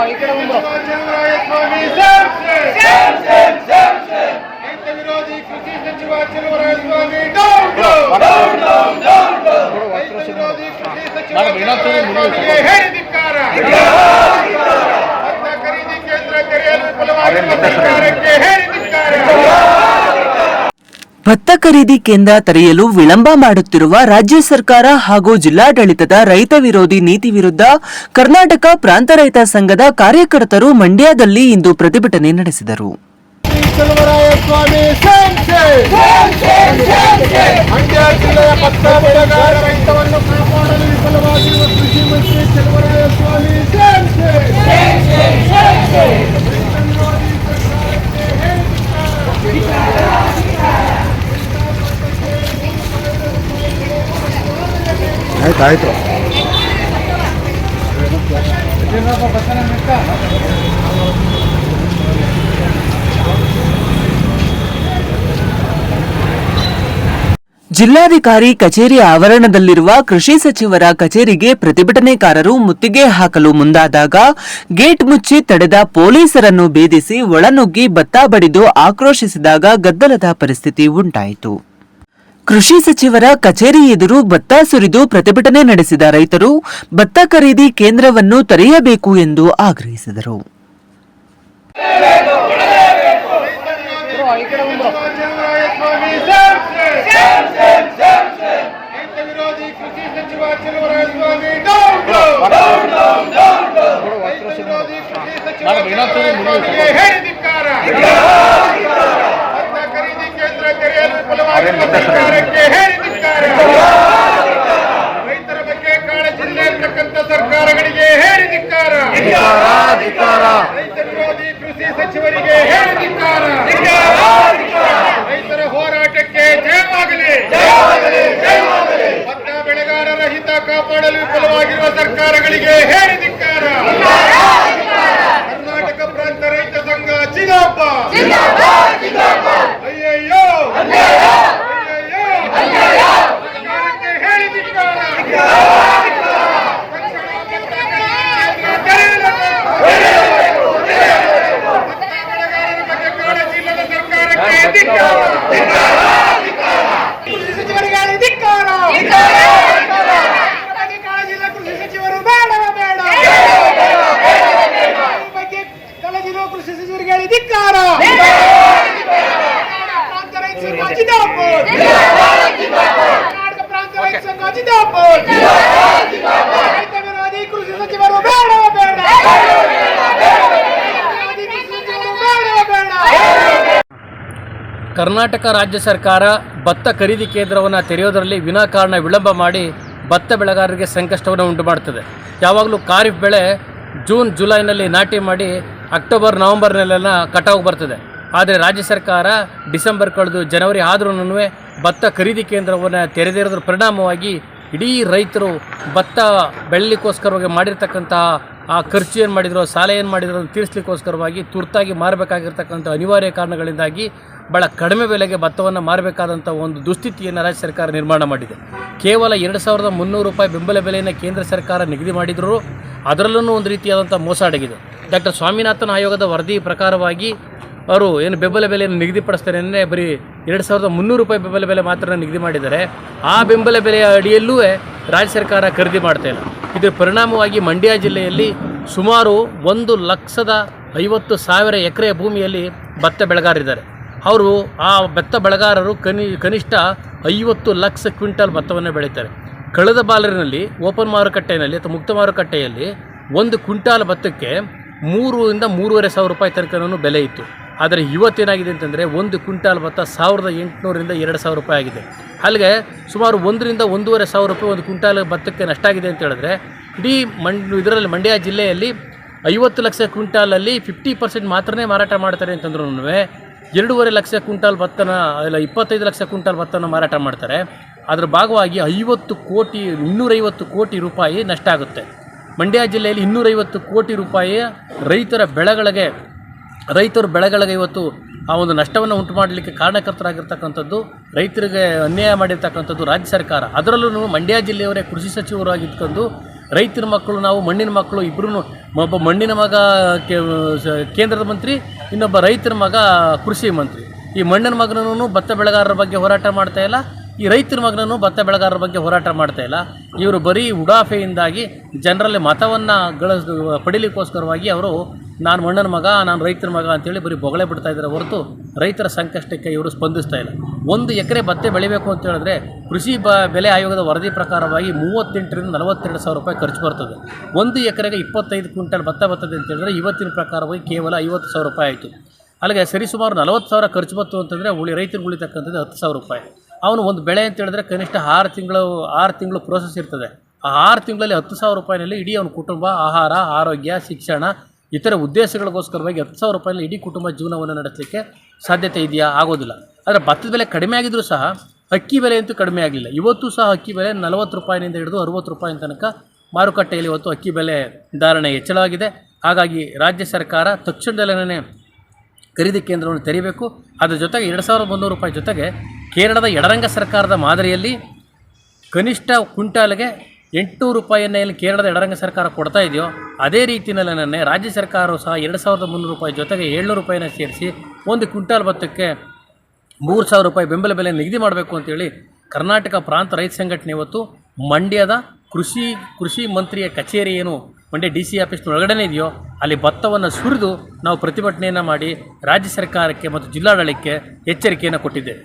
ಈ ಕಡೆ ಬಂದ್ರು ಚಲುವರಾಯಸ್ವಾಮಿ ರೈತ ವಿರೋಧಿ ಕೃಷಿ ಸಚಿವ ಚಲುವರಾಯಸ್ವಾಮಿ ಡೌನ್ ರೈತ ವಿರೋಧಿ ಕೃಷಿ ಸಚಿವ ನಾನು ವಿನೋದ್ ಚೌಧರಿ ಮುಗಿದು ಚಲುವರಾಯಸ್ವಾಮಿಗೆ ಹೇಳಿದಿಕ್ಕಾರ ಭತ್ತ ಖರೀದಿ ಕೇಂದ್ರ ತೆರೆಯಲು ವಿಫಲವಾಗಿರುವ ಸರ್ಕಾರಕ್ಕೆ ಹೇಳಿದಿಕ್ಕಾರ ಭತ್ತ ಖರೀದಿ ಕೇಂದ್ರ ತೆರೆಯಲು ವಿಳಂಬ ಮಾಡುತ್ತಿರುವ ರಾಜ್ಯ ಸರ್ಕಾರ ಹಾಗೂ ಜಿಲ್ಲಾಡಳಿತದ ರೈತ ವಿರೋಧಿ ನೀತಿ ವಿರುದ್ಧ ಕರ್ನಾಟಕ ಪ್ರಾಂತ ರೈತ ಸಂಘದ ಕಾರ್ಯಕರ್ತರು ಮಂಡ್ಯದಲ್ಲಿ ಇಂದು ಪ್ರತಿಭಟನೆ ನಡೆಸಿದರು. ಮಂಡ್ಯ ಜಿಲ್ಲೆಯ ಆಯ್ತು. ಜಿಲ್ಲಾಧಿಕಾರಿ ಕಚೇರಿ ಆವರಣದಲ್ಲಿರುವ ಕೃಷಿ ಸಚಿವರ ಕಚೇರಿಗೆ ಪ್ರತಿಭಟನೆಕಾರರು ಮುತ್ತಿಗೆ ಹಾಕಲು ಮುಂದಾದಾಗ ಗೇಟ್ ಮುಚ್ಚಿ ತಡೆದ ಪೊಲೀಸರನ್ನು ಭೇದಿಸಿ ಒಳನುಗ್ಗಿ ಭತ್ತ ಬಡಿದು ಆಕ್ರೋಶಿಸಿದಾಗ ಗದ್ದಲದ ಪರಿಸ್ಥಿತಿ ಉಂಟಾಯಿತು. ಕೃಷಿ ಸಚಿವರ ಕಚೇರಿ ಎದುರು ಭತ್ತ ಸುರಿದು ಪ್ರತಿಭಟನೆ ನಡೆಸಿದ ರೈತರು ಭತ್ತ ಖರೀದಿ ಕೇಂದ್ರವನ್ನು ತೆರೆಯಬೇಕು ಎಂದು ಆಗ್ರಹಿಸಿದರು. ವಿಫಲವಾಗಿರುವ ಸರ್ಕಾರಕ್ಕೆ ಹೇಳಿದಿಕ್ಕಾರ ರೈತರ ಬಗ್ಗೆ ಜಿಲ್ಲೆ ಇರ್ತಕ್ಕಂಥ ಸರ್ಕಾರಗಳಿಗೆ ಹೇಳಿದಿಕ್ಕಾರ ರೈತ ವಿರೋಧಿ ಕೃಷಿ ಸಚಿವರಿಗೆ ಹೇಳಿದಿಕ್ಕಾರ ರೈತರ ಹೋರಾಟಕ್ಕೆ ಜಯವಾಗಲಿ. ಭತ್ತ ಬೆಳೆಗಾರರ ಹಿತ ಕಾಪಾಡಲು ವಿಫಲವಾಗಿರುವ ಸರ್ಕಾರಗಳಿಗೆ ಹೇಳಿದಿಕ್ಕಾರ ಕರ್ನಾಟಕ ಪ್ರಾಂತ ರೈತ ಸಂಘ ಜಿಗಾಪ ಅಯ್ಯಯ್ಯೋ ಅಯ್ಯಯ್ಯೋ ಸರ್ಕಾರಕ್ಕೆ ಹೇಳಿದಿಕ್ಕಾರ ತಕ್ಷಣ ಭತ್ತ ಖರೀದಿ ಕೇಂದ್ರ ತೆರೆಯಲೇಬೇಕು. ಭತ್ತ ಬೆಳೆಗಾರರ ಬಗ್ಗೆ ಕಾಳಜಿ ಇಲ್ಲದ ಸರ್ಕಾರಕ್ಕೆ ಧಿಕ್ಕಾರ. ಕೃಷಿ ಸಚಿವರಿಗೆ ಧಿಕ್ಕಾರ. ರೈತರ ಬಗ್ಗೆ ಕಾಳಜಿ ಇಲ್ಲ ಕೃಷಿ ಸಚಿವರು ಬೇಡವೇ ಬೇಡ ರೈತರ ಬಗ್ಗೆ ಕಾಳಜಿ ಇರುವ ಕೃಷಿ ಸಚಿವರಿಗೆ ಧಿಕ್ಕಾರ ಪ್ರಾಂತ ರೈತ ಸಂಘ ಜಿಂದಾಬಾದ್. ಕರ್ನಾಟಕ ಪ್ರಾಂತ ರೈತ ಸಂಘ ಜಿಂದಾಬಾದ್. ರೈತ ವಿರೋಧಿ ಕೃಷಿ ಸಚಿವರು ಬೇಡವೇ ಬೇಡ ವಿರೋಧಿ ಕೃಷಿ ಸಚಿವರು ಬೇಡವೇ ಬೇಡ ಕರ್ನಾಟಕ ರಾಜ್ಯ ಸರ್ಕಾರ ಭತ್ತ ಖರೀದಿ ಕೇಂದ್ರವನ್ನು ತೆರೆಯೋದರಲ್ಲಿ ವಿನಾಕಾರಣ ವಿಳಂಬ ಮಾಡಿ ಭತ್ತ ಬೆಳೆಗಾರರಿಗೆ ಸಂಕಷ್ಟವನ್ನು ಉಂಟು ಮಾಡುತ್ತದೆ ಯಾವಾಗಲೂ ಖಾರಿಫ್ ಬೆಳೆ ಜೂನ್, ಜುಲೈನಲ್ಲಿ ನಾಟಿ ಮಾಡಿ ಅಕ್ಟೋಬರ್, ನವೆಂಬರ್ನಲ್ಲೆಲ್ಲ ಕಟಾವು ಬರ್ತದೆ. ಆದರೆ ರಾಜ್ಯ ಸರ್ಕಾರ ಡಿಸೆಂಬರ್ ಕಳೆದು ಜನವರಿ ಆದ್ರೂ ಭತ್ತ ಖರೀದಿ ಕೇಂದ್ರವನ್ನು ತೆರೆದಿರೋದ್ರ ಪರಿಣಾಮವಾಗಿ ಇಡೀ ರೈತರು ಭತ್ತ ಬೆಳಲಿಕ್ಕೋಸ್ಕರವಾಗಿ ಮಾಡಿರ್ತಕ್ಕಂತಹ ಆ ಖರ್ಚು ಏನು ಮಾಡಿದ್ರು, ಸಾಲ ಏನು ಮಾಡಿದ್ರು ತೀರಿಸ್ಲಿಕ್ಕೋಸ್ಕರವಾಗಿ ತುರ್ತಾಗಿ ಮಾರಬೇಕಾಗಿರ್ತಕ್ಕಂಥ ಅನಿವಾರ್ಯ ಕಾರಣಗಳಿಂದಾಗಿ ಭಾಳ ಕಡಿಮೆ ಬೆಲೆಗೆ ಭತ್ತವನ್ನು ಮಾರಬೇಕಾದಂಥ ಒಂದು ದುಸ್ಥಿತಿಯನ್ನು ರಾಜ್ಯ ಸರ್ಕಾರ ನಿರ್ಮಾಣ ಮಾಡಿದೆ. ಕೇವಲ ಎರಡು ಸಾವಿರದ ಮುನ್ನೂರು ರೂಪಾಯಿ ಬೆಂಬಲ ಬೆಲೆಯನ್ನು ಕೇಂದ್ರ ಸರ್ಕಾರ ನಿಗದಿ ಮಾಡಿದರೂ ಅದರಲ್ಲೂ ಒಂದು ರೀತಿಯಾದಂಥ ಮೋಸ ಅಡಗಿದೆ. ಡಾಕ್ಟರ್ ಸ್ವಾಮಿನಾಥನ್ ಆಯೋಗದ ವರದಿ ಪ್ರಕಾರವಾಗಿ ಅವರು ಏನು ಬೆಂಬಲ ಬೆಲೆಯನ್ನು ನಿಗದಿಪಡಿಸ್ತಾರೆ ಅಂದರೆ ಬರೀ ಎರಡು ಸಾವಿರದ ಮುನ್ನೂರು ರೂಪಾಯಿ ಬೆಂಬಲ ಬೆಲೆ ಮಾತ್ರ ನಿಗದಿ ಮಾಡಿದ್ದಾರೆ. ಆ ಬೆಂಬಲ ಬೆಲೆಯ ಅಡಿಯಲ್ಲೂ ರಾಜ್ಯ ಸರ್ಕಾರ ಖರೀದಿ ಮಾಡ್ತಾ ಇಲ್ಲ. ಇದರ ಪರಿಣಾಮವಾಗಿ ಮಂಡ್ಯ ಜಿಲ್ಲೆಯಲ್ಲಿ ಸುಮಾರು ಒಂದು ಲಕ್ಷದ ಐವತ್ತು ಸಾವಿರ ಎಕರೆ ಭೂಮಿಯಲ್ಲಿ ಭತ್ತ ಬೆಳೆಗಾರರಿದ್ದಾರೆ. ಅವರು ಆ ಭತ್ತ ಬೆಳೆಗಾರರು ಕನಿ, ಕನಿಷ್ಠ ಐವತ್ತು ಲಕ್ಷ ಕ್ವಿಂಟಲ್ ಭತ್ತವನ್ನು ಬೆಳೀತಾರೆ. ಕಳೆದ ಬಾಲರಿನಲ್ಲಿ, ಓಪನ್ ಮಾರುಕಟ್ಟೆಯಲ್ಲಿ ಅಥವಾ ಮುಕ್ತ ಮಾರುಕಟ್ಟೆಯಲ್ಲಿ ಒಂದು ಕ್ವಿಂಟಾಲ್ ಭತ್ತಕ್ಕೆ ಮೂರರಿಂದ ಮೂರುವರೆ ಸಾವಿರ ರೂಪಾಯಿ ತನಕನೂ ಬೆಲೆ ಇತ್ತು. ಆದರೆ ಇವತ್ತೇನಾಗಿದೆ ಅಂತಂದರೆ ಒಂದು ಕ್ವಿಂಟಾಲ್ ಭತ್ತ ಸಾವಿರದ ಎಂಟುನೂರಿಂದ ಎರಡು ಸಾವಿರ ರೂಪಾಯಿ ಆಗಿದೆ. ಅಲ್ಲಿಗೆ ಸುಮಾರು ಒಂದರಿಂದ ಒಂದೂವರೆ ಸಾವಿರ ರೂಪಾಯಿ ಒಂದು ಕ್ವಿಂಟಾಲ್ ಭತ್ತಕ್ಕೆ ನಷ್ಟ ಆಗಿದೆ ಅಂತ ಹೇಳಿದ್ರೆ, ಇಡೀ ಮಂಡ್, ಇದರಲ್ಲಿ ಮಂಡ್ಯ ಜಿಲ್ಲೆಯಲ್ಲಿ ಐವತ್ತು ಲಕ್ಷ ಕ್ವಿಂಟಾಲಲ್ಲಿ ಫಿಫ್ಟಿ ಪರ್ಸೆಂಟ್ ಮಾತ್ರನೇ ಮಾರಾಟ ಮಾಡ್ತಾರೆ ಅಂತಂದ್ರೂ ಎರಡೂವರೆ ಲಕ್ಷ ಕ್ವಿಂಟಾಲ್ ಭತ್ತನ, ಇಲ್ಲ, ಇಪ್ಪತ್ತೈದು ಲಕ್ಷ ಕ್ವಿಂಟಾಲ್ ಭತ್ತನ ಮಾರಾಟ ಮಾಡ್ತಾರೆ. ಅದರ ಭಾಗವಾಗಿ ಐವತ್ತು ಕೋಟಿ, ಇನ್ನೂರೈವತ್ತು ಕೋಟಿ ರೂಪಾಯಿ ನಷ್ಟ ಆಗುತ್ತೆ. ಮಂಡ್ಯ ಜಿಲ್ಲೆಯಲ್ಲಿ ಇನ್ನೂರೈವತ್ತು ಕೋಟಿ ರೂಪಾಯಿ ರೈತರ ಬೆಳೆಗಳಿಗೆ ರೈತರ ಬೆಳೆಗಳಿಗೆ ಇವತ್ತು ಆ ಒಂದು ನಷ್ಟವನ್ನು ಉಂಟು ಮಾಡಲಿಕ್ಕೆ ಕಾರಣಕರ್ತರಾಗಿರ್ತಕ್ಕಂಥದ್ದು, ರೈತರಿಗೆ ಅನ್ಯಾಯ ಮಾಡಿರ್ತಕ್ಕಂಥದ್ದು ರಾಜ್ಯ ಸರ್ಕಾರ. ಅದರಲ್ಲೂ ಮಂಡ್ಯ ಜಿಲ್ಲೆಯವರೇ ಕೃಷಿ ಸಚಿವರಾಗಿದ್ಕೊಂಡು ರೈತರ ಮಕ್ಕಳು ನಾವು, ಮಣ್ಣಿನ ಮಕ್ಕಳು ಇಬ್ಬರೂ ಒಬ್ಬ ಮಣ್ಣಿನ ಮಗ ಕೇಂದ್ರದ ಮಂತ್ರಿ, ಇನ್ನೊಬ್ಬ ರೈತರ ಮಗ ಕೃಷಿ ಮಂತ್ರಿ. ಈ ಮಣ್ಣಿನ ಮಗನೂ ಭತ್ತ ಬೆಳೆಗಾರರ ಬಗ್ಗೆ ಹೋರಾಟ ಮಾಡ್ತಾ ಇಲ್ಲ. ಈ ರೈತರ ಮಗನೂ ಭತ್ತ ಬೆಳೆಗಾರರ ಬಗ್ಗೆ ಹೋರಾಟ ಮಾಡ್ತಾ ಇಲ್ಲ. ಇವರು ಬರೀ ಉಡಾಫೆಯಿಂದಾಗಿ ಜನರಲ್ಲಿ ಮತವನ್ನು ಗಳಿಸ್, ಪಡೀಲಿಕ್ಕೋಸ್ಕರವಾಗಿ ಅವರು, ನಾನು ಮಣ್ಣನ ಮಗ, ನಾನು ರೈತರ ಮಗ ಅಂತೇಳಿ ಬರೀ ಬೊಗಳೆ ಬಿಡ್ತಾ ಇದ್ದಾರೆ ಹೊರತು ರೈತರ ಸಂಕಷ್ಟಕ್ಕೆ ಇವರು ಸ್ಪಂದಿಸ್ತಾ ಇಲ್ಲ. ಒಂದು ಎಕರೆ ಭತ್ತ ಬೆಳಿಬೇಕು ಅಂತ ಹೇಳಿದ್ರೆ ಕೃಷಿ ಬ, ಬೆಲೆ ಆಯೋಗದ ವರದಿ ಪ್ರಕಾರವಾಗಿ ಮೂವತ್ತೆಂಟರಿಂದ ನಲವತ್ತೆರಡು ಸಾವಿರ ರೂಪಾಯಿ ಖರ್ಚು ಬರ್ತದೆ. ಒಂದು ಎಕರೆಗೆ ಇಪ್ಪತ್ತೈದು ಕ್ವಿಂಟಲ್ ಭತ್ತ ಬರ್ತದೆ ಅಂತ ಹೇಳಿದ್ರೆ ಇವತ್ತಿನ ಪ್ರಕಾರವಾಗಿ ಕೇವಲ ಐವತ್ತು ಸಾವಿರ ರೂಪಾಯಿ ಆಯಿತು. ಅಲ್ಲಿಗೆ ಸರಿಸುಮಾರು ನಲವತ್ತು ಸಾವಿರ ಖರ್ಚು ಬಂತು ಅಂತಂದರೆ ಉಳಿ ರೈತರಿಗೆ ಉಳಿತಕ್ಕಂಥದ್ದು ಹತ್ತು ಸಾವಿರ ರೂಪಾಯಿ. ಅವನು ಒಂದು ಬೆಳೆ ಅಂತ ಹೇಳಿದ್ರೆ ಕನಿಷ್ಠ ಆರು ತಿಂಗಳು ಆರು ತಿಂಗಳು ಪ್ರೋಸೆಸ್ ಇರ್ತದೆ. ಆ ಆರು ತಿಂಗಳಲ್ಲಿ ಹತ್ತು ಸಾವಿರ ರೂಪಾಯಿನಲ್ಲಿ ಇಡೀ ಅವನ ಕುಟುಂಬ, ಆಹಾರ, ಆರೋಗ್ಯ, ಶಿಕ್ಷಣ, ಇತರ ಉದ್ದೇಶಗಳಿಗೋಸ್ಕರವಾಗಿ ಹತ್ತು ಸಾವಿರ ರೂಪಾಯಿನಲ್ಲಿ ಇಡೀ ಕುಟುಂಬ ಜೀವನವನ್ನು ನಡೆಸಲಿಕ್ಕೆ ಸಾಧ್ಯತೆ ಇದೆಯಾ? ಆಗೋದಿಲ್ಲ. ಆದರೆ ಭತ್ತದ ಬೆಲೆ ಕಡಿಮೆ ಆಗಿದ್ದರೂ ಸಹ ಅಕ್ಕಿ ಬೆಲೆ ಅಂತೂ ಕಡಿಮೆ ಆಗಲಿಲ್ಲ. ಇವತ್ತು ಸಹ ಅಕ್ಕಿ ಬೆಲೆ ನಲವತ್ತು ರೂಪಾಯಿನಿಂದ ಹಿಡಿದು ಅರುವತ್ತು ರೂಪಾಯಿ ತನಕ ಮಾರುಕಟ್ಟೆಯಲ್ಲಿ ಇವತ್ತು ಅಕ್ಕಿ ಬೆಲೆ ಧಾರಣೆ ಹೆಚ್ಚಳವಾಗಿದೆ. ಹಾಗಾಗಿ ರಾಜ್ಯ ಸರ್ಕಾರ ತಕ್ಷಣದಲ್ಲೇ ಖರೀದಿ ಕೇಂದ್ರವನ್ನು ತೆರೀಬೇಕು. ಅದರ ಜೊತೆಗೆ ಎರಡು ಸಾವಿರದ ಮುನ್ನೂರು ರೂಪಾಯಿ ಜೊತೆಗೆ ಕೇರಳದ ಎಡರಂಗ ಸರ್ಕಾರದ ಮಾದರಿಯಲ್ಲಿ ಕನಿಷ್ಠ ಕ್ವಿಂಟಾಲ್ಗೆ ಎಂಟುನೂರು ರೂಪಾಯಿಯನ್ನು ಎಲ್ಲಿ ಕೇರಳದ ಎಡರಂಗ ಸರ್ಕಾರ ಕೊಡ್ತಾ ಇದೆಯೋ, ಅದೇ ರೀತಿಯಲ್ಲಿ ನನ್ನೆ ರಾಜ್ಯ ಸರ್ಕಾರವು ಸಹ ಎರಡು ಸಾವಿರದ ಮುನ್ನೂರು ರೂಪಾಯಿ ಜೊತೆಗೆ ಏಳ್ನೂರು ರೂಪಾಯಿನ ಸೇರಿಸಿ ಒಂದು ಕ್ವಿಂಟಾಲ್ ಭತ್ತಕ್ಕೆ ಮೂರು ಸಾವಿರ ರೂಪಾಯಿ ಬೆಂಬಲ ಬೆಲೆ ನಿಗದಿ ಮಾಡಬೇಕು ಅಂತೇಳಿ ಕರ್ನಾಟಕ ಪ್ರಾಂತ ರೈತ ಸಂಘಟನೆ ಇವತ್ತು ಮಂಡ್ಯದ ಕೃಷಿ ಕೃಷಿ ಮಂತ್ರಿಯ ಕಚೇರಿ ಏನು ಮಂಡ್ಯ ಡಿ ಸಿ ಆಫೀಸ್ನ ಒಳಗಡೆನೇ ಇದೆಯೋ, ಅಲ್ಲಿ ಭತ್ತವನ್ನು ಸುರಿದು ನಾವು ಪ್ರತಿಭಟನೆಯನ್ನು ಮಾಡಿ ರಾಜ್ಯ ಸರ್ಕಾರಕ್ಕೆ ಮತ್ತು ಜಿಲ್ಲಾಡಳಿತಕ್ಕೆ ಎಚ್ಚರಿಕೆಯನ್ನು ಕೊಟ್ಟಿದ್ದೇವೆ.